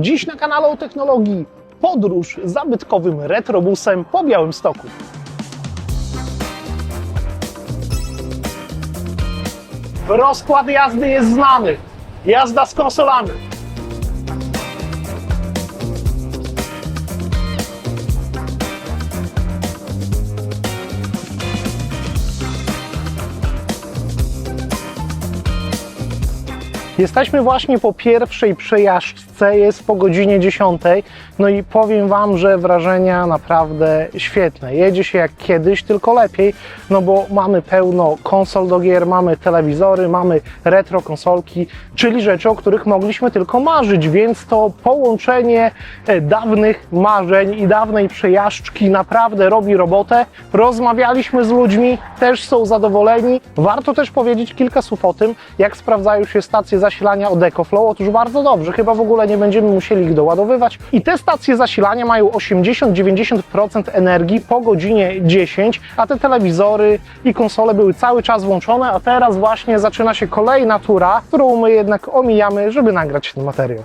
Dziś na kanale o technologii podróż zabytkowym retrobusem po Białymstoku. Rozkład jazdy jest znany. Jazda z konsolami. Jesteśmy właśnie po pierwszej przejażdżce, jest po godzinie 10. No i powiem Wam, że wrażenia naprawdę świetne. Jedzie się jak kiedyś, tylko lepiej, no bo mamy pełno konsol do gier, mamy telewizory, mamy retro konsolki, czyli rzeczy, o których mogliśmy tylko marzyć, więc to połączenie e, dawnych marzeń i dawnej przejażdżki naprawdę robi robotę. Rozmawialiśmy z ludźmi, też są zadowoleni. Warto też powiedzieć kilka słów o tym, jak sprawdzają się stacje zasilania od EcoFlow. Otóż bardzo dobrze, chyba w ogóle nie będziemy musieli ich doładowywać. I te stacje zasilania mają 80-90% energii po godzinie 10, a te telewizory i konsole były cały czas włączone, a teraz właśnie zaczyna się kolejna tura, którą my jednak omijamy, żeby nagrać ten materiał.